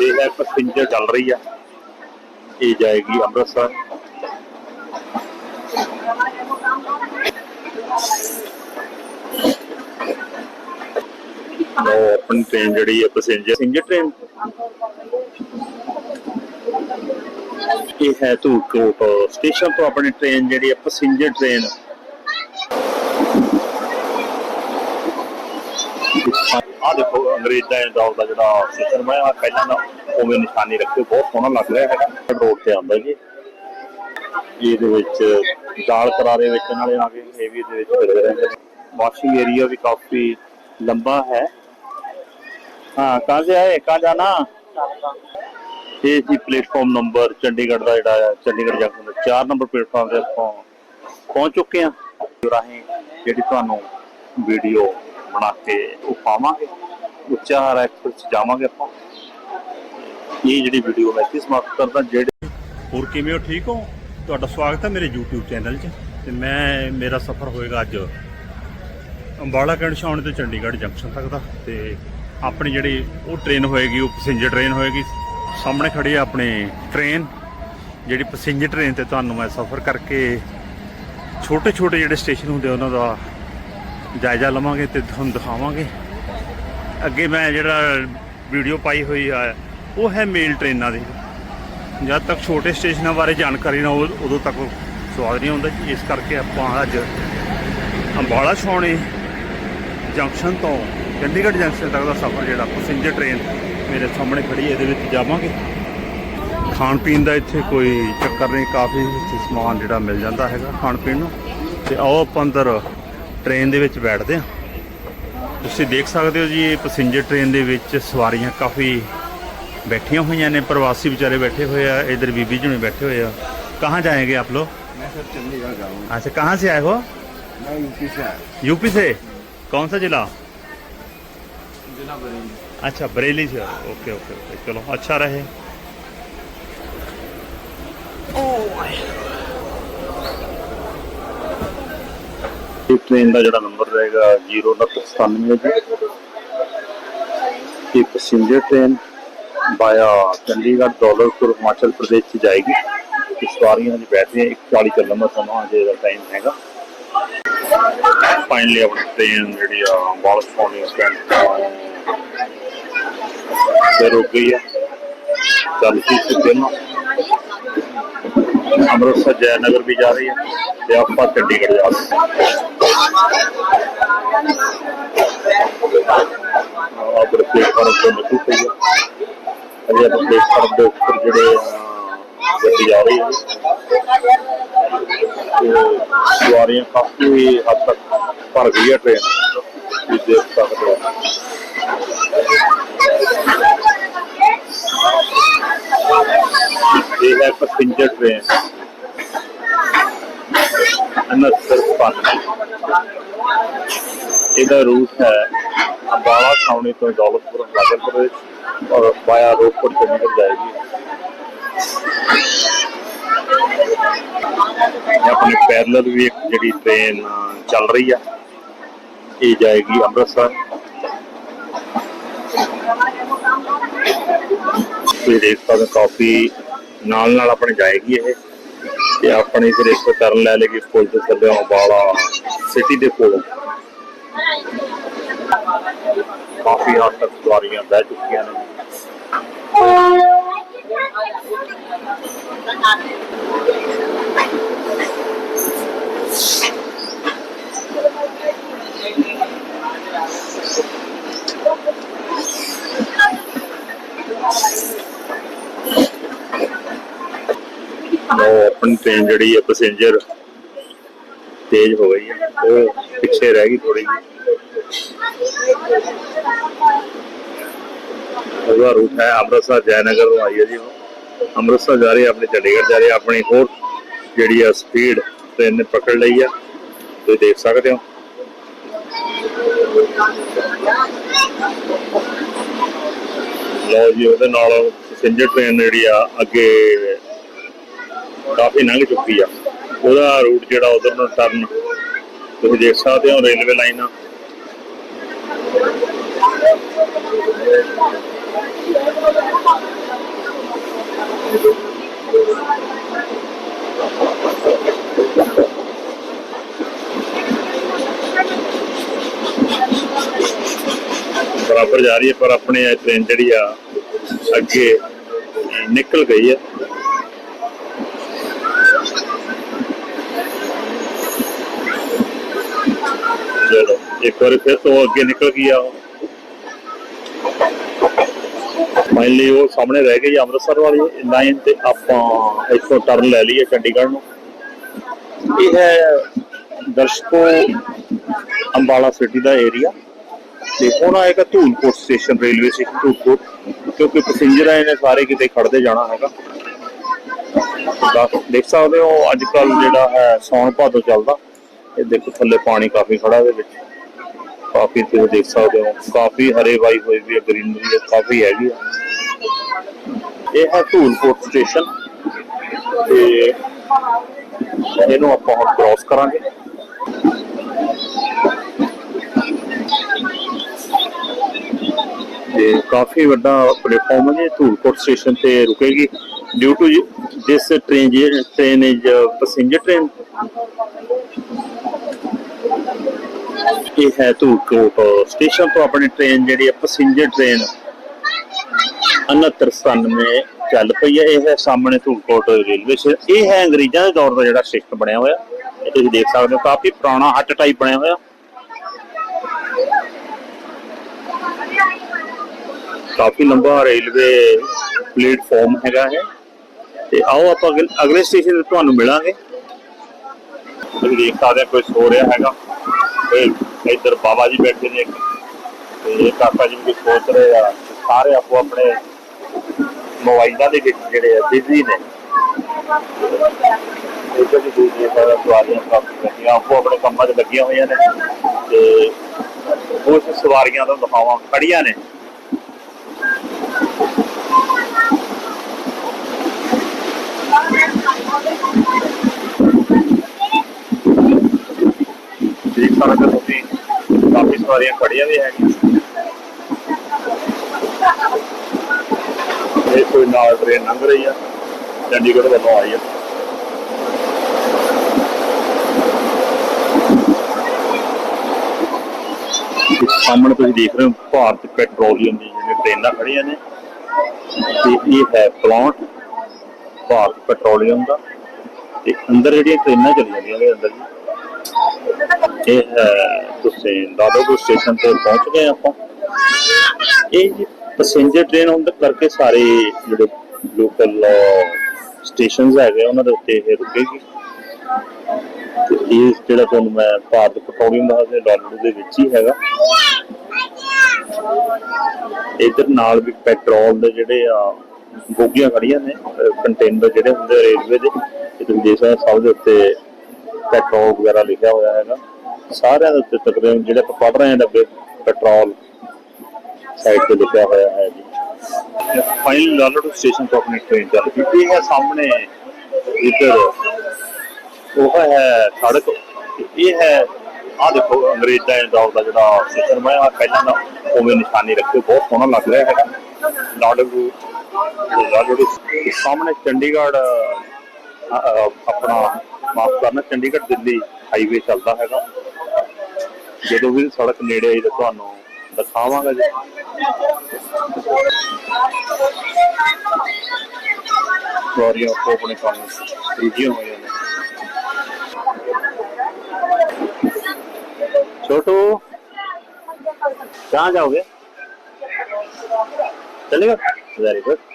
ਇਹ ਹੈ ਪੈਸੇਂਜਰ ਚੱਲ ਰਹੀ ਆ। ਇਹ ਜਾਏਗੀ, ਅੰਮ੍ਰਿਤਸਰ? ਉਹ ਆਪਣੀ ਟ੍ਰੇਨ ਜਿਹੜੀ ਹੈ ਪੈਸੇਂਜਰ ਪੈਸੇਂਜਰ ਟ੍ਰੇਨ ਇਹ ਹੈ ਧੂਲਕੋਟ ਸਟੇਸ਼ਨ ਤੋਂ ਆਪਣੀ ਟ੍ਰੇਨ ਜਿਹੜੀ ਹੈ ਪੈਸੇਂਜਰ ਟ੍ਰੇਨ ਆ ਦੇਖੋ, ਅੰਗਰੇਜ਼ਾਂ ਦੇ ਦੌਰ ਦਾ ਜਿਹੜਾ ਸਿਸਟਮ ਹੈ ਆ ਪਹਿਲਾਂ ਦਾ ਉਵੇਂ ਨਿਸ਼ਾਨੀ ਰੱਖੇ ਬਹੁਤ ਸੋਹਣਾ ਲੱਗ ਰਿਹਾ ਹੈ ਰੋਡ ਤੇ ਆਉਂਦਾ ਜੀ। ਇਹਦੇ ਵਿੱਚ ਦਾਲ ਕਰਾਰੇ ਵਿੱਚ ਨਾਲੇ ਆ ਗਏ ਇਹ ਵੀ ਇਹਦੇ ਵਿੱਚ ਲੱਗ ਰਿਹਾ ਹੈ ਵਾਸ਼ਿੰਗ ਏਰੀਆ ਵੀ ਕਾਫੀ ਲੰਬਾ ਹੈ। ਹਾਂ ਕਹਾਂ ਸੇ ਆਏ? ਕਹਾਂ ਜਾਣਾ ਇਹ ਜੀ ਪਲੇਟਫਾਰਮ ਨੰਬਰ ਚੰਡੀਗੜ੍ਹ ਦਾ ਜਿਹੜਾ ਹੈ, ਚੰਡੀਗੜ੍ਹ ਜੰਕਸ਼ਨ ਦਾ 4 ਨੰਬਰ ਪਲੇਟਫਾਰਮ ਤੇ ਪਹੁੰਚ ਚੁੱਕੇ ਆ ਰਾਹੀਂ ਜਿਹੜੀ ਤੁਹਾਨੂੰ ਵੀਡੀਓ ਬਣਾ ਕੇ ਉਹ ਪਾਵਾਂਗੇ। ਉੱਚਾ ਐਕਸਪ੍ਰੈਸ ਜਾਵਾਂਗੇ ਆਪਾਂ। ਇਹ ਜਿਹੜੀ ਵੀਡੀਓ ਮੈਂ ਇੱਥੇ ਸਮਾਪਤ ਕਰਦਾ, ਜਿਹੜੇ ਹੋਰ ਕਿਵੇਂ ਹੋ? ਠੀਕ ਹੋ? ਤੁਹਾਡਾ ਸਵਾਗਤ ਹੈ ਮੇਰੇ YouTube ਚੈਨਲ 'ਚ। ਤੇ ਮੈਂ, ਮੇਰਾ ਸਫ਼ਰ ਹੋਏਗਾ ਅੱਜ ਅੰਬਾਲਾ ਕੈਂਟ ਛਾਉਣ ਤੋਂ ਚੰਡੀਗੜ੍ਹ ਜੰਕਸ਼ਨ ਤੱਕ ਦਾ। ਤੇ ਆਪਣੀ ਜਿਹੜੀ ਉਹ ਟ੍ਰੇਨ ਹੋਏਗੀ, ਉਹ ਪੈਸੇਂਜਰ ਟ੍ਰੇਨ ਹੋਏਗੀ। ਸਾਹਮਣੇ ਖੜੀ ਹੈ ਆਪਣੀ ਟ੍ਰੇਨ ਜਿਹੜੀ ਪੈਸੇਂਜਰ ਟ੍ਰੇਨ ਤੇ ਤੁਹਾਨੂੰ ਮੈਂ ਸਫ਼ਰ ਕਰਕੇ ਛੋਟੇ ਛੋਟੇ ਜਿਹੜੇ ਸਟੇਸ਼ਨ ਹੁੰਦੇ ਉਹਨਾਂ ਦਾ ਜਾਇਜ਼ਾ ਲਵਾਂਗੇ ਤੇ ਤੁਹਾਨੂੰ ਦਿਖਾਵਾਂਗੇ। ਅੱਗੇ ਮੈਂ ਜਿਹੜਾ ਵੀਡੀਓ ਪਾਈ ਹੋਈ ਆ, ਉਹ ਹੈ ਮੇਲ ਟ੍ਰੇਨਾਂ ਦੀ। ਜਦ ਤੱਕ ਛੋਟੇ ਸਟੇਸ਼ਨਾਂ ਬਾਰੇ ਜਾਣਕਾਰੀ ਨਾ ਹੋ ਉਦੋਂ ਤੱਕ ਸਵਾਦ ਨਹੀਂ ਆਉਂਦਾ। ਇਸ ਕਰਕੇ ਆਪਾਂ ਅੱਜ ਅੰਬਾਲਾ ਛਾਉਣੀ ਜੰਕਸ਼ਨ ਤੋਂ ਚੰਡੀਗੜ੍ਹ ਜੰਕਸ਼ਨ ਤੱਕ ਦਾ ਸਫ਼ਰ, ਜਿਹੜਾ ਪੈਸੇਂਜਰ ਟ੍ਰੇਨ ਮੇਰੇ ਸਾਹਮਣੇ ਖੜੀ ਹੈ, ਇਹਦੇ ਵਿੱਚ ਜਾਵਾਂਗੇ। ਖਾਣ ਪੀਣ ਦਾ ਇੱਥੇ ਕੋਈ ਚੱਕਰ ਨਹੀਂ, ਕਾਫੀ ਸਮਾਨ ਜਿਹੜਾ ਮਿਲ ਜਾਂਦਾ ਹੈਗਾ ਖਾਣ ਪੀਣ ਨੂੰ। ਤੇ ਆਓ ਆਪਾਂ ਅੰਦਰ ਟ੍ਰੇਨ ਦੇ ਵਿੱਚ ਬੈਠਦੇ ਆ ਤੁਸੀਂ ਦੇਖ ਸਕਦੇ ਹੋ ਜੀ ਇਹ ਪੈਸੇਂਜਰ ਟ੍ਰੇਨ ਦੇ ਵਿੱਚ ਸਵਾਰੀਆਂ ਕਾਫੀ ਬੈਠੀਆਂ ਹੋਈਆਂ ਨੇ। ਪ੍ਰਵਾਸੀ ਵਿਚਾਰੇ ਬੈਠੇ ਹੋਏ ਆ ਇਧਰ ਬੀਬੀ ਜੀ ਬੈਠੇ ਹੋਏ ਆ। ਕਹਾਂ ਜਾਏਗੇ ਆਪ ਲੋਗ मैं सर चंडीगढ़ का हूँ अच्छा कहाँ से आए हो मैं यूपी से आया हूँ। यूपी से कौन सा जिला जिला बरेली अच्छा बरेली से ओके ओके ओके चलो ਇਹ ਟ੍ਰੇਨ ਦਾ ਜਿਹੜਾ ਨੰਬਰ ਰਹੇਗਾ 0997 ਜੀ। ਇਹ passenger train via Chandigarh Daulatpur Himachal Pradesh ਚ ਜਾਏਗੀ। ਸਵਾਰੀਆਂ ਜੀ ਬੈਠ 140 ਚੱਲਣ ਦਾ ਸਮਾਂ ਅਜੇ ਦਾ ਟਾਈਮ ਹੈਗਾ। ਫਾਈਨਲੀ ਆਪਣੀ ਟ੍ਰੇਨ ਜਿਹੜੀ ਆ ਵਾਲਸ ਸਟੈਂਡ ਤੇ ਰੁਕ ਗਈ ਹੈ ਚੱਲ ਸੀ ਸਿੱਧੇ ਨੂੰ। ਅੰਮ੍ਰਿਤਸਰ ਜੈਨਗਰ ਵੀ ਜਾ ਰਹੀ ਹੈ ਤੇ ਆਪਾਂ ਚੰਡੀਗੜ੍ਹ ਜਾ ਰਹੇ ਹਾਂ। ਪਲੇਟਫਾਰਮ ਤੋਂ ਨਿਕਲ ਪਈ ਹੈ। ਅਜੇ ਆਪਾਂ ਪਲੇਟਫਾਰਮ ਦੇ ਉੱਪਰ ਜਿਹੜੇ ਗੱਡੀ ਜਾ ਰਹੀ ਹੈ। ਤੇ ਸਵਾਰੀਆਂ ਕਾਫੀ ਹੱਦ ਤੱਕ ਭਰ ਗਈ ਹੈ ਟ੍ਰੇਨ ਤੁਸੀਂ ਦੇਖ ਸਕਦੇ ਹੋ। ਇਹ ਹੈ ਪੈਸੇਂਜਰ ਟ੍ਰੇਨ ਅੰਮ੍ਰਿਤਸਰ ਪਾਣੀ ਇਹਦਾ ਰੂਟ ਹੈ ਅੰਬਾਲਾ ਛਾਉਣੀ ਤੋਂ ਦੌਲਤਪੁਰ ਹਿਮਾਚਲ ਪ੍ਰਦੇਸ਼ ਔਰ ਬਾਇਆ ਰੋਪੜ ਚੰਡੀਗੜ੍ਹ ਜਾਏਗੀ ਇਹ ਪੈਰਲਲ ਵੀ ਇੱਕ ਜਿਹੜੀ ਟ੍ਰੇਨ ਚੱਲ ਰਹੀ ਆ ਇਹ ਜਾਏਗੀ ਅੰਮ੍ਰਿਤਸਰ ਤੁਸੀਂ ਦੇਖ ਸਕਦੇ ਕਾਫੀ ਨਾਲ ਨਾਲ ਆਪਣੇ ਜਾਏਗੀ ਇਹ। ਤੇ ਆਪਣੀ ਫਿਰ ਇਸ ਤੋਂ ਟਰਨ ਲੈ ਲੇਗੀ ਪੁਲ ਤੇ ਚੱਲੇ ਅੰਬਾਲਾ ਸਿਟੀ ਦੇ ਕੋਲੋਂ। ਕਾਫੀ ਹੱਦ ਤੱਕ ਸਵਾਰੀਆਂ ਬਹਿ ਚੁੱਕੀਆਂ ਨੇ। ਉਹ ਆਪਣੀ ਟ੍ਰੇਨ ਜਿਹੜੀ ਹੈ ਪੈਸੇਂਜਰ ਤੇਜ਼ ਹੋ ਗਈ ਹੈ। ਉਹ ਪਿੱਛੇ ਰਹਿ ਗਈ ਥੋੜੀ ਉਹਦਾ ਰੂਟ ਹੈ ਅੰਮ੍ਰਿਤਸਰ ਜੈਨਗਰ ਨੂੰ ਆਈ ਹੈ ਜੀ ਅੰਮ੍ਰਿਤਸਰ ਜਾ ਰਹੀ ਹੈ, ਆਪਣੇ ਚੰਡੀਗੜ੍ਹ ਜਾ ਰਹੀ ਹੈ, ਆਪਣੀ ਹੋਰ ਜਿਹੜੀ ਆ ਸਪੀਡ ਟ੍ਰੇਨ ਨੇ ਪਕੜ ਲਈ ਆ ਤੁਸੀਂ ਦੇਖ ਸਕਦੇ ਹੋ। ਲਓ ਜੀ, ਉਹਦੇ ਨਾਲ ਪੈਸੇਂਜਰ ਟ੍ਰੇਨ ਜਿਹੜੀ ਆ, ਅੱਗੇ ਕਾਫੀ ਲੰਘ ਚੁੱਕੀ ਆ। ਉਹਦਾ ਰੂਟ ਜਿਹੜਾ ਉਧਰ ਨੂੰ ਟਰਨ ਤੁਸੀਂ ਦੇਖ ਸਕਦੇ ਹੋ ਰੇਲਵੇ ਲਾਈਨਾਂ ਬਰਾਬਰ ਜਾ ਰਹੀ ਹੈ, ਪਰ ਆਪਣੇ ਇਹ ਟ੍ਰੇਨ ਜਿਹੜੀ ਆ, ਅੱਗੇ ਨਿਕਲ ਗਈ ਹੈ ਚਲੋ ਇੱਕ ਵਾਰ ਫਿਰ ਤੋਂ ਅੱਗੇ ਨਿਕਲ ਗਈ ਆ ਉਹ। ਸਾਹਮਣੇ ਰਹਿ ਗਈ ਅੰਮ੍ਰਿਤਸਰ ਵਾਲੀ। ਲਾਈਨ ਤੇ ਆਪਾਂ ਇੱਥੋਂ ਟਰਨ ਲੈ ਲਈਏ ਚੰਡੀਗੜ੍ਹ ਨੂੰ। ਇਹ ਹੈ ਦਰਸ਼ਕੋ ਅੰਬਾਲਾ ਸਿਟੀ ਦਾ ਏਰੀਆ ਤੇ ਹੁਣ ਆਏਗਾ Dhulkot station railway station Dhulkot. ਕਿਉਂਕਿ ਪੈਸੇਂਜਰ ਆਏ ਨੇ, ਸਾਰੇ ਕਿਤੇ ਖੜਦੇ ਜਾਣਾ ਹੈਗਾ। ਦੇਖ ਸਕਦੇ ਹੋ, ਅੱਜ ਕੱਲ ਜਿਹੜਾ ਹੈ ਸੌਣ ਭਾਦੋ ਚੱਲਦਾ। ਇਹ ਦੇਖੋ ਥੱਲੇ ਪਾਣੀ ਕਾਫੀ ਖੜਾ ਦੇ ਵਿੱਚ। ਕਾਫੀ ਤੁਸੀਂ ਦੇਖ ਸਕਦੇ ਹੋ। ਕਾਫੀ ਹਰੇ ਵਾਈ ਹੋਈ ਵੀ ਹੈ ਗ੍ਰੀਨਰੀ ਕਾਫੀ ਹੈਗੀ ਆ। ਇਹ ਹੈ ਧੂਲਕੋਟ ਸਟੇਸ਼ਨ ਤੇ ਇਹਨੂੰ ਆਪਾਂ ਹੁਣ ਕ੍ਰਾਸ ਕਰਾਂਗੇ। ਤੇ ਕਾਫੀ ਵੱਡਾ ਪਲੇਟਫਾਰਮ ਹੈ ਧੂਲਕੋਟ ਸਟੇਸ਼ਨ ਤੇ ਰੁਕੇਗੀ। Due to this train train is passenger train ਇਹ ਹੈ ਧੂਲਕੋਟ ਸਟੇਸ਼ਨ ਤੋਂ ਆਪਣੀ ਟ੍ਰੇਨ ਜਿਹੜੀ ਹੈ ਪੈਸੇਂਜਰ ਟ੍ਰੇਨ। 6997 ਚੱਲ ਪਈ ਹੈ ਇਹ ਹੈ ਸਾਹਮਣੇ ਧੂਲਕੋਟ ਰੇਲਵੇ ਸਟੇਸ਼ਨ ਇਹ ਹੈ ਅੰਗਰੇਜ਼ਾਂ ਦੇ ਦੌਰ ਦਾ ਜਿਹੜਾ ਸਟੇਸ਼ਨ ਬਣਿਆ ਹੋਇਆ। ਇਹ ਤੁਸੀਂ ਦੇਖ ਸਕਦੇ ਹੋ, ਕਾਫੀ ਪੁਰਾਣਾ ਹੱਟ ਟਾਈਪ ਬਣਿਆ ਹੋਇਆ। ਕਾਫੀ ਲੰਬਾ ਰੇਲਵੇ ਪਲੇਟਫਾਰਮ ਹੈਗਾ ਹੈ ਤੇ ਆਓ ਆਪਾਂ ਅਗਲ- ਅਗਲੇ ਸਟੇਸ਼ਨ ਤੇ ਤੁਹਾਨੂੰ ਮਿਲਾਂਗੇ। ਤੁਸੀਂ ਦੇਖ ਸਕਦੇ ਹੋ ਕੋਈ ਹੋ ਰਿਹਾ ਹੈਗਾ। ਤੇ ਇੱਧਰ ਬਾਬਾ ਜੀ ਬੈਠੇ ਨੇ ਤੇ ਇਹ ਕਾਕਾ ਜੀ ਵੀ ਸੋਚ ਰਹੇ ਆ। ਸਾਰੇ ਆਪੋ ਆਪਣੇ ਮੋਬਾਈਲਾਂ ਦੇ ਵਿੱਚ ਜਿਹੜੇ ਆ ਬਿਜ਼ੀ ਨੇ। ਇੱਧਰ ਵੀ ਦੂਜੀਆਂ ਸਾਰਾ ਸਵਾਰੀਆਂ ਕਾਫੀ ਬੈਠੀਆਂ ਆਪੋ ਆਪਣੇ ਕੰਮਾਂ 'ਚ ਲੱਗੀਆਂ ਹੋਈਆਂ ਨੇ। ਤੇ ਉਸ ਸਵਾਰੀਆਂ ਤੋਂ ਦਿਖਾਵਾਂ ਖੜੀਆਂ ਨੇ ਦੇਖ ਸਕਦੇ ਹੋ ਤੁਸੀਂ ਕਾਫੀ ਸਵਾਰੀਆਂ ਖੜੀਆਂ ਵੀ ਹੈਗੀਆਂ। ਇਹ ਕੋਈ ਨਾਲ ਟ੍ਰੇਨ ਲੰਘ ਰਹੀ ਆ। ਚੰਡੀਗੜ੍ਹ ਵੱਲੋਂ ਆਈ ਆ। ਸਾਹਮਣੇ ਤੁਸੀਂ ਦੇਖ ਰਹੇ ਹੋ, ਭਾਰਤ ਪੈਟਰੋਲੀਅਮ ਦੀ ਜਿਹੜੀਆਂ ਟ੍ਰੇਨਾਂ ਖੜੀਆਂ ਨੇ, ਤੇ ਇਹ ਹੈ ਪਲਾਂਟ ਭਾਰਤ ਪੈਟਰੋਲੀਅਮ ਦਾ। ਤੇ ਅੰਦਰ ਜਿਹੜੀਆਂ ਟ੍ਰੇਨਾਂ ਚੱਲ ਜਾਂਦੀਆਂ ਨੇ ਅੰਦਰ ਜੀ ਇਹ ਤੁਸੀਂ ਦਾਦੋਪੁਰ ਸਟੇਸ਼ਨ ਤੇ ਪਹੁੰਚ ਗਏ ਆਪਾਂ। ਇਹ ਪੈਸੇਂਜਰ ਟ੍ਰੇਨ ਹੋਣ ਕਰਕੇ ਸਾਰੇ ਜਿਹੜੇ ਲੋਕਲ ਸਟੇਸ਼ਨਸ ਹੈਗੇ, ਉਹਨਾਂ ਦੇ ਉੱਤੇ ਇਹ ਰੁਕੇਗੀ। ਇਹ ਜਿਹੜਾ ਤੁਹਾਨੂੰ ਮੈਂ ਭਾਰਤ ਪੈਟਰੋਲੀਅਮ ਦਾ ਦੇ ਡਾਲਰ ਦੇ ਵਿੱਚ ਹੀ ਹੈਗਾ। ਇਧਰ ਨਾਲ ਵੀ ਪੈਟਰੋਲ ਦੇ ਜਿਹੜੇ ਆ, ਬੋਗੀਆਂ ਖੜੀਆਂ ਨੇ ਕੰਟੇਨਰ ਜਿਹੜੇ ਹੁੰਦੇ ਰੇਲਵੇ ਦੇ। ਇਹ ਤੁਸੀਂ ਦੇਖ ਸਕਦੇ ਸਭ ਦੇ ਉੱਤੇ ਪੈਟਰੋਲ ਵਗੈਰਾ ਲਿਖਿਆ ਹੋਇਆ ਹੈਗਾ। ਸਾਰਿਆਂ ਦੇ ਉੱਤੇ ਤਕਰੀਬਨ ਜਿਹੜੇ ਆਪਾਂ ਪੜ ਰਹੇ ਹਾਂ ਡੱਬੇ ਪੈਟਰੋਲ ਸਾਈਡ ਤੇ ਲਿਖਿਆ ਹੋਇਆ ਹੈ ਜੀ। ਫਾਈਨਲ ਲਾਲੜ ਸਟੇਸ਼ਨ ਤੋਂ ਆਪਣੀ ਟ੍ਰੇਨ ਚੱਲ ਪਈ। ਹੈ ਸਾਹਮਣੇ ਇੱਧਰ। ਉਹ ਹੈ ਸੜਕ। ਇਹ ਹੈ ਆ ਦੇਖੋ ਅੰਗਰੇਜ਼ਾਂ ਦੇ ਦੌਰ ਦਾ ਜਿਹੜਾ ਸਿਸਟਮ ਬਣਿਆ ਹੋਇਆ, ਪਹਿਲਾਂ ਦਾ ਉਵੇਂ ਨਿਸ਼ਾਨੀ ਰੱਖੇ ਬਹੁਤ ਸੋਹਣਾ ਲੱਗ ਰਿਹਾ ਹੈਗਾ। ਲਾਡੂ ਲਾਡੂ ਸਾਹਮਣੇ ਚੰਡੀਗੜ੍ਹ ਆਪਣਾ ਮਾਫ ਕਰਨਾ ਚੰਡੀਗੜ੍ਹ ਦਿੱਲੀ ਹਾਈਵੇ ਚੱਲਦਾ ਹੈਗਾ ਜਦੋਂ ਵੀ ਸੜਕ ਨੇੜੇ ਆਈ ਤਾਂ ਤੁਹਾਨੂੰ ਦਿਖਾਵਾਂਗਾ ਜੀ ਸਵਾਰੀਆਂ ਆਪੋ ਆਪਣੇ ਕੰਮ ਰੁਝੀਆਂ ਹੋਈਆਂ ਨੇ छोटू कहाँ जाओगे चलेगा वेरी गुड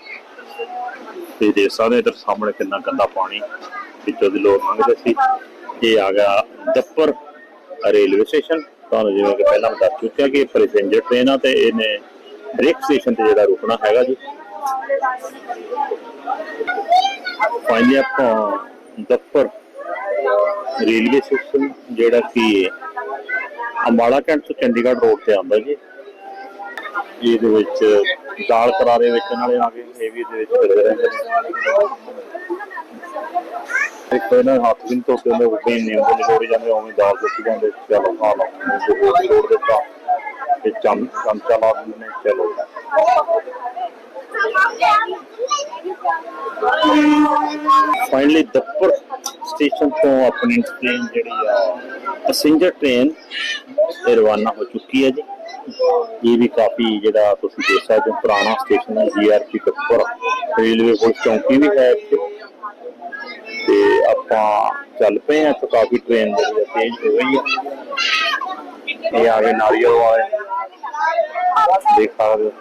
ਤੇ ਦੇਖ ਸਕਦੇ ਹੋ ਇੱਧਰ ਸਾਹਮਣੇ ਕਿੰਨਾ ਗੰਦਾ ਪਾਣੀ ਵਿੱਚੋਂ ਦੀ ਲੋਕ ਲੰਘਦੇ ਸੀ ਇਹ ਆ ਗਿਆ ਦੱਪਰ ਰੇਲਵੇ ਸਟੇਸ਼ਨ। ਤੁਹਾਨੂੰ ਜਿਵੇਂ ਕਿ ਪਹਿਲਾਂ ਮੈਂ ਦੱਸ ਚੁੱਕਿਆ ਕਿ ਪੈਸੇਂਜਰ ਟ੍ਰੇਨ ਆ ਤੇ ਇਹਨੇ ਹਰੇਕ ਸਟੇਸ਼ਨ ਤੇ ਜਿਹੜਾ ਰੁਕਣਾ ਹੈਗਾ ਜੀ। ਫਾਈਨਲੀ ਆਪਾਂ ਦੱਪਰ ਰੇਲਵੇ ਸਟੇਸ਼ਨ, ਜਿਹੜਾ ਕਿ ਅੰਬਾਲਾ ਕੈਂਟ ਤੋਂ ਚੰਡੀਗੜ੍ਹ ਰੋਡ ਤੇ ਆਉਂਦਾ ਜੀ। ਇਹਦੇ ਵਿੱਚ ਦਾਲ ਕਰਾਰੇ ਵਿੱਚ ਵਾਲੇ ਆ ਗਏ, ਇਹ ਵੀ ਇਹਦੇ ਵਿੱਚ ਫਿਰਦੇ ਰਹਿੰਦੇ ਇੱਕ ਇਹਨਾਂ ਦੇ ਹੱਥ ਵੀ ਨੀ ਧੋਤੇ ਹੁੰਦੇ ਉਵੇਂ ਹੀ ਨਿੰਬੂ ਨਿਚੋੜੀ ਜਾਂਦੇ ਉਵੇਂ ਦਾਲ ਸੁੱਟੀ ਜਾਂਦੇ ਚਲੋ ਖਾ ਲਓ ਨਿੰਬੂ ਹੋਰ ਨਿਚੋੜ ਦਿੱਤਾ ਤੇ। ਚਮ, ਚਮਚਾ ਲਾ ਦਿੰਦੇ ਨੇ, ਚਲੋ। ਫਾਈਨਲੀ ਦੱਪਰ ਸਟੇਸ਼ਨ ਤੋਂ ਆਪਣੀ ਟ੍ਰੇਨ ਜਿਹੜੀ ਆ ਪੈਸੇਂਜਰ ਟ੍ਰੇਨ ਇਹ ਰਵਾਨਾ ਹੋ ਚੁੱਕੀ ਹੈ ਜੀ। ਇਹ ਵੀ ਕਾਫੀ ਜਿਹੜਾ ਤੁਸੀਂ ਦੇਖ ਸਕਦੇ ਹੋ, ਪੁਰਾਣਾ ਸਟੇਸ਼ਨ ਹੈ ਜੀਆਰਪੀ ਦੱਪਰ ਰੇਲਵੇ ਕੋਲ ਚੌਂਕੀ ਵੀ ਹੈ ਇੱਥੇ। ਤੇ ਆਪਾਂ ਚੱਲ ਪਏ ਆ ਤੇ ਕਾਫੀ ਟ੍ਰੇਨ ਜਿਹੜੀ ਤੇਜ਼ ਹੋ ਗਈ ਆ। ਇਹ ਆ ਨਾਰੀਅਲ ਵਾਲੇ। ਦੇਖ ਸਕਦੇ ਹੋ।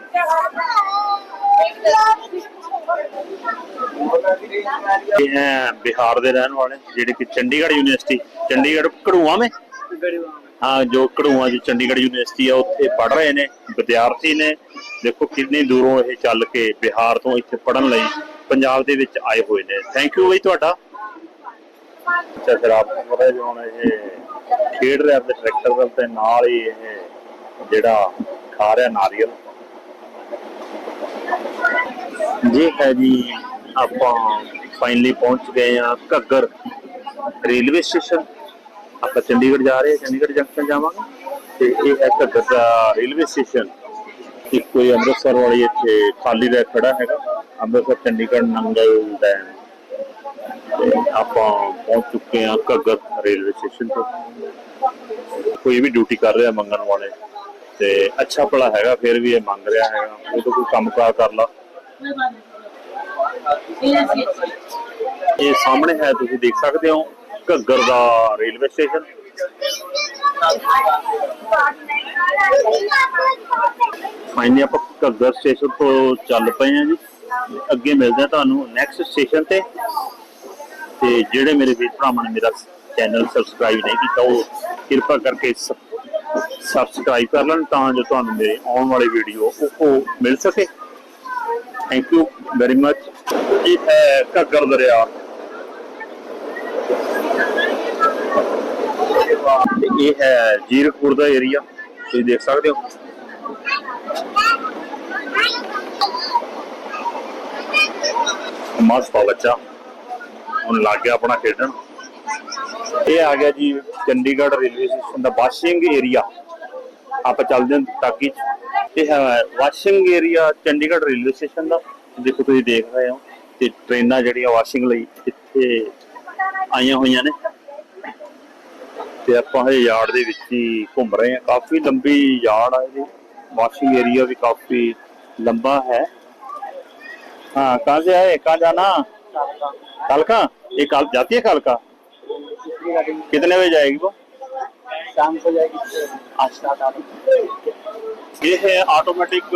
ਇਹ ਹੈ ਬਿਹਾਰ ਦੇ ਰਹਿਣ ਵਾਲੇ, ਜਿਹੜੇ ਕਿ ਚੰਡੀਗੜ੍ਹ ਯੂਨੀਵਰਸਿਟੀ, ਚੰਡੀਗੜ੍ਹ ਕੜੂਆ ਮੇ? ਹਾਂ, ਜੋ ਕੜੂਆ ਜੀ ਚੰਡੀਗੜ੍ਹ ਯੂਨੀਵਰਸਿਟੀ ਆ, ਉੱਥੇ ਪੜ ਰਹੇ ਨੇ, ਵਿਦਿਆਰਥੀ ਨੇ। ਦੇਖੋ ਕਿੰਨੀ ਦੂਰੋਂ ਇਹ ਚੱਲ ਕੇ ਬਿਹਾਰ ਤੋਂ ਇੱਥੇ ਪੜਨ ਲਈ ਪੰਜਾਬ ਦੇ ਵਿੱਚ ਆਏ ਹੋਏ ਨੇ। ਥੈਂਕ ਯੂ ਬਈ ਤੁਹਾਡਾ। ਅੱਛਾ, ਫਿਰ ਆਪ ਨੂੰ ਪਤਾ ਇਹ ਖੇਡ ਰਿਹਾ ਤੇ ਟਰੈਕਟਰ ਵੱਲ ਤੇ ਨਾਲ ਹੀ ਇਹ ਜਿਹੜਾ ਖਾ ਰਿਹਾ ਨਾਰੀਅਲ। ਜੀ ਹੈ ਜੀ ਆਪਾਂ ਫਾਈਨਲੀ ਪਹੁੰਚ ਗਏ ਆ ਘੱਗਰ ਰੇਲਵੇ ਸਟੇਸ਼ਨ। ਆਪਾਂ ਚੰਡੀਗੜ੍ਹ ਜਾ ਰਹੇ ਹਾਂ, ਚੰਡੀਗੜ੍ਹ ਜੰਕਸ਼ਨ ਜਾਵਾਂਗੇ। ਤੇ ਇਹ ਹੈ ਘੱਗਰ ਦਾ ਰੇਲਵੇ ਸਟੇਸ਼ਨ। ਇੱਕ ਕੋਈ ਅੰਮ੍ਰਿਤਸਰ ਵਾਲੀ ਇੱਥੇ ਖਾਲੀ ਰਹਿ ਖੜਾ ਹੈਗਾ। ਅੰਮ੍ਰਿਤਸਰ, ਚੰਡੀਗੜ੍ਹ, ਨੰਗਲ, ਡੈਮ। ਤੇ ਆਪਾਂ ਪਹੁੰਚ ਚੁੱਕੇ ਹਾਂ ਘੱਗਰ ਰੇਲਵੇ ਸਟੇਸ਼ਨ ਤੇ। ਕੋਈ ਵੀ ਡਿਊਟੀ ਕਰ ਰਿਹਾ ਮੰਗਣ ਵਾਲੇ, ਤੇ ਅੱਛਾ ਭਲਾ ਹੈਗਾ, ਫਿਰ ਵੀ ਇਹ ਮੰਗ ਰਿਹਾ ਹੈਗਾ। ਉਹ ਤੋਂ ਕੋਈ ਕੰਮਕਾਰ ਕਰ ਲਾ। ਇਹ ਸਾਹਮਣੇ ਹੈ, ਤੁਸੀਂ ਦੇਖ ਸਕਦੇ ਹੋ ਘੱਗਰ ਦਾ ਰੇਲਵੇ ਸਟੇਸ਼ਨ। ਫਾਈਨਲੀ ਆਪਾਂ ਘੱਗਰ ਸਟੇਸ਼ਨ ਤੋਂ ਚੱਲ ਪਏ ਹਾਂ ਜੀ। ਅੱਗੇ ਮਿਲਦੇ ਆ ਤੁਹਾਨੂੰ ਨੈਕਸਟ ਸਟੇਸ਼ਨ ਤੇ। ਤੇ ਜਿਹੜੇ ਮੇਰੇ ਵੀਰ ਭਰਾਵਾਂ ਨੇ ਮੇਰਾ ਚੈਨਲ ਸਬਸਕ੍ਰਾਈਬ ਨਹੀਂ ਕੀਤਾ, ਉਹ ਕਿਰਪਾ ਕਰਕੇ ਸਬਸਕ੍ਰਾਈਬ ਕਰ ਲੈਣ ਤਾਂ ਜੋ ਤੁਹਾਨੂੰ ਮੇਰੇ ਆਉਣ ਵਾਲੀ ਵੀਡੀਓ ਉਹ ਮਿਲ ਸਕੇ। ਥੈਂਕ ਯੂ ਵੈਰੀ ਮਚ ਇਹ ਹੈ ਘੱਗਰ ਦਰਿਆ। ਇਹ ਹੈ ਜੀਰਕਪੁਰ ਦਾ ਏਰੀਆ ਤੁਸੀਂ ਦੇਖ ਸਕਦੇ ਹੋ। ਮਸਤ ਆ ਬੱਚਾ। ਹੁਣ ਲੱਗ ਗਿਆ ਆਪਣਾ ਖੇਡਣ ਇਹ ਆ ਗਿਆ ਜੀ ਚੰਡੀਗੜ੍ਹ ਰੇਲਵੇ ਸਟੇਸ਼ਨ ਦਾ ਵਾਸ਼ਿੰਗ ਏਰੀਆ ਆਪਾਂ ਚੱਲਦੇ ਹਾਂ ਤਾਕੀ ਇਹ ਹੈ washing area Chandigarh railway station ਦਾ ਦੇਖੋ ਤੁਸੀਂ ਦੇਖ ਰਹੇ ਹੋ ਤੇ ਟ੍ਰੇਨਾਂ ਜਿਹੜੀਆਂ ਵਾਸ਼ਿੰਗ ਲਈ ਇੱਥੇ ਆਈਆਂ ਹੋਈਆਂ ਨੇ ਤੇ ਆਪਾਂ ਇਹ ਯਾਰਡ ਦੇ ਵਿੱਚ ਹੀ ਘੁੰਮ ਰਹੇ ਹਾਂ ਕਾਫੀ ਲੰਬੀ ਯਾਰਡ ਆ ਇਹਦੀ वाशिंग एरिया भी काफी लंबा है हाँ कहाँ से आए कहाँ जाना कालका ये काल जाती है कालका कितने बजे जाएगी वो शाम को जाएगी अच्छा ਇਹ ਹੈ ਆਟੋਮੈਟਿਕ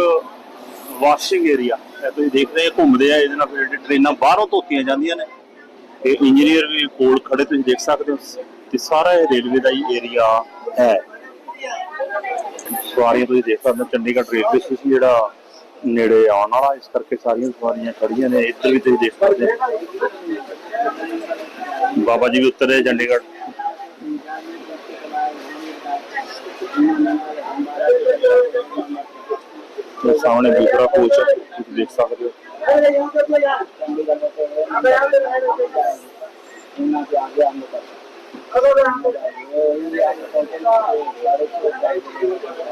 ਵਾਸ਼ਿੰਗ ਏਰੀਆ ਇਹ ਤੁਸੀਂ ਦੇਖ ਰਹੇ ਹੋ ਘੁੰਮਦੇ ਆ ਇਹਦੇ ਨਾਲ ਫਿਰ ਜਿਹੜੀ ਟ੍ਰੇਨਾਂ ਬਾਹਰੋਂ ਧੋਤੀਆਂ ਜਾਂਦੀਆਂ ਨੇ ਤੇ ਇੰਜੀਨੀਅਰ ਵੀ ਕੋਲ ਖੜੇ ਤੁਸੀਂ ਦੇਖ ਸਕਦੇ ਹੋ ਤੇ ਸਾਰਾ ਇਹ ਰੇਲਵੇ ਦਾ ਹੀ ਏਰੀਆ ਹੈ ਸਵਾਰੀਆਂ ਤੁਸੀਂ ਦੇਖ ਸਕਦੇ ਹੋ ਚੰਡੀਗੜ੍ਹ ਰੇਲਵੇ ਸਟੇਸ਼ਨ ਜਿਹੜਾ ਨੇੜੇ ਆਉਣ ਵਾਲਾ, ਇਸ ਕਰਕੇ ਸਾਰੀਆਂ ਸਵਾਰੀਆਂ ਖੜੀਆਂ ਨੇ। ਇੱਧਰ ਵੀ ਤੁਸੀਂ ਦੇਖ ਸਕਦੇ ਹੋ। ਬਾਬਾ ਜੀ ਵੀ ਉਤਰੇ, ਚੰਡੀਗੜ੍ਹ। ਤੇ ਸਾਹਮਣੇ ਦੂਸਰਾ ਕੋਚ, ਤੁਸੀਂ ਦੇਖ ਸਕਦੇ ਹੋ।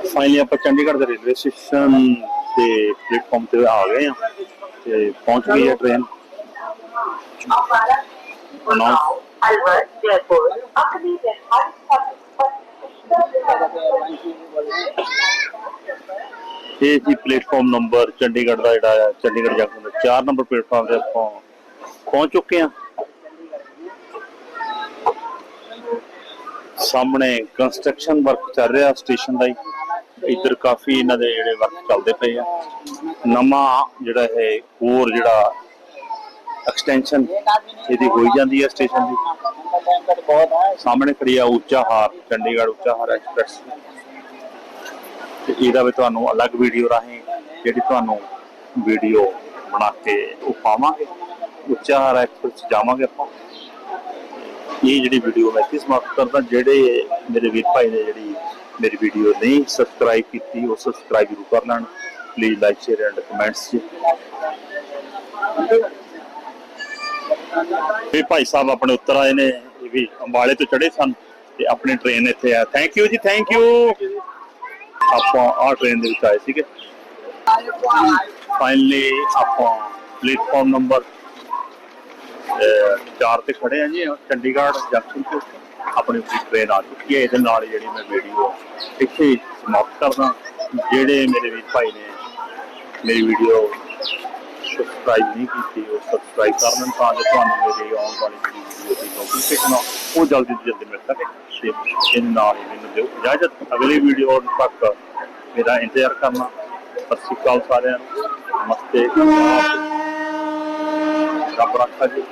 ਫਾਈਨਲੀ ਆਪਾਂ ਚੰਡੀਗੜ੍ਹ ਦੇ ਰੇਲਵੇ ਸਟੇਸ਼ਨ ਤੇ ਪਲੇਟਫਾਰਮ ਤੇ ਆ ਗਏ ਆ ਤੇ ਪਹੁੰਚ ਗਈ ਹੈ ਟ੍ਰੇਨ ਇਹ ਜੀ ਪਲੇਟਫਾਰਮ ਨੰਬਰ ਚੰਡੀਗੜ੍ਹ ਦਾ ਜਿਹੜਾ ਆ, ਚੰਡੀਗੜ੍ਹ ਜੰਕਸ਼ਨ ਦਾ 4 ਨੰਬਰ ਪਲੇਟਫਾਰਮ ਤੇ ਆਪਾਂ ਪਹੁੰਚ ਚੁੱਕੇ ਆ ਸਾਹਮਣੇ ਕੰਸਟਰਕਸ਼ਨ ਵਰਕ ਚੱਲ ਰਿਹਾ ਸਟੇਸ਼ਨ ਦਾ ਹੀ। ਇੱਧਰ ਕਾਫੀ ਇਹਨਾਂ ਦੇ ਜਿਹੜੇ ਵਰਕ ਚੱਲਦੇ ਪਏ ਆ। ਨਵਾਂ ਜਿਹੜਾ ਹੈ ਹੋਰ ਜਿਹੜਾ ਐਕਸਟੈਂਸ਼ਨ ਇਹਦੀ ਹੋਈ ਜਾਂਦੀ ਹੈ ਸਟੇਸ਼ਨ ਦੀ। ਸਾਹਮਣੇ ਖੜੀ ਆ ਉੱਚਾ ਹਾਰ, ਚੰਡੀਗੜ੍ਹ ਉੱਚਾ ਹਾਰ ਐਕਸਪ੍ਰੈਸ ਤੇ ਇਹਦਾ ਵੀ ਤੁਹਾਨੂੰ ਅਲੱਗ ਵੀਡੀਓ ਰਾਹੀਂ ਜਿਹੜੀ ਤੁਹਾਨੂੰ ਵੀਡੀਓ ਬਣਾ ਕੇ ਉਹ ਪਾਵਾਂਗੇ। ਉੱਚਾ ਹਾਰ ਐਕਸਪ੍ਰੈਸ ਜਾਵਾਂਗੇ ਆਪਾਂ। ਇਹ ਜਿਹੜੀ ਵੀਡੀਓ ਮੈਂ ਇੱਥੇ ਸਮਾਪਤ ਕਰਦਾ, ਜਿਹੜੇ ਮੇਰੇ ਵੀਰ ਭਾਈ ਨੇ ਜਿਹੜੀ ਮੇਰੀ ਵੀਡੀਓ ਨਹੀਂ ਸਬਸਕ੍ਰਾਈਬ ਕੀਤੀ, ਉਹ ਸਬਸਕ੍ਰਾਈਬ ਜ਼ਰੂਰ ਕਰ ਲੈਣ। Please like share and comments ਜੀ ਵੀ ਭਾਈ ਸਾਹਿਬ ਆਪਣੇ ਉੱਤਰ ਆਏ ਨੇ, ਇਹ ਵੀ ਅੰਬਾਲੇ ਤੋਂ ਚੜੇ ਸਨ ਤੇ ਆਪਣੀ ਟ੍ਰੇਨ ਇੱਥੇ ਆ ਥੈਂਕ ਯੂ ਜੀ ਥੈਂਕ ਯੂ ਆਪਾਂ ਆ ਟ੍ਰੇਨ ਦੇ ਵਿੱਚ ਆਏ ਸੀਗੇ। ਫਾਈਨਲੀ ਆਪਾਂ ਪਲੇਟਫਾਰਮ ਨੰਬਰ 4 ਤੇ ਖੜੇ ਆ ਜੀ, ਚੰਡੀਗੜ੍ਹ, ਜੰਕਸ਼ਨ ਤੇ। ਆਪਣੀ ਟ੍ਰੇਨ ਆ ਚੁੱਕੀ ਹੈ, ਇਹਦੇ ਨਾਲ ਜਿਹੜੀ ਮੈਂ ਵੀਡੀਓ ਇੱਥੇ ਹੀ ਸਮਾਪਤ ਕਰਦਾ ਜਿਹੜੇ ਮੇਰੇ ਵੀਰ ਭਾਈ ਨੇ ਮੇਰੀ ਵੀਡੀਓ ਸਬਸਕ੍ਰਾਈਬ ਨਹੀਂ ਕੀਤੀ, ਉਹ ਸਬਸਕ੍ਰਾਈਬ ਕਰ ਲੈਣ ਤਾਂ ਜੋ ਤੁਹਾਨੂੰ ਮੇਰੀ ਆਉਣ ਵਾਲੀ ਵੀਡੀਓ ਦੀ ਨੋਟੀਫਿਕੇਸ਼ਨ ਉਹ ਜਲਦੀ ਤੋਂ ਜਲਦੀ ਮਿਲ ਸਕੇ ਤੇ ਇਹਦੇ ਨਾਲ ਹੀ ਮੈਨੂੰ ਦਿਓ ਇਜਾਜ਼ਤ। ਅਗਲੀ ਵੀਡੀਓ ਤੱਕ ਮੇਰਾ ਇੰਤਜ਼ਾਰ ਕਰਨਾ। ਸਤਿ ਸ਼੍ਰੀ ਅਕਾਲ ਸਾਰਿਆਂ ਨੂੰ। ਨਮਸਤੇ। ਰੱਬ ਰੱਖਾ ਜੀ।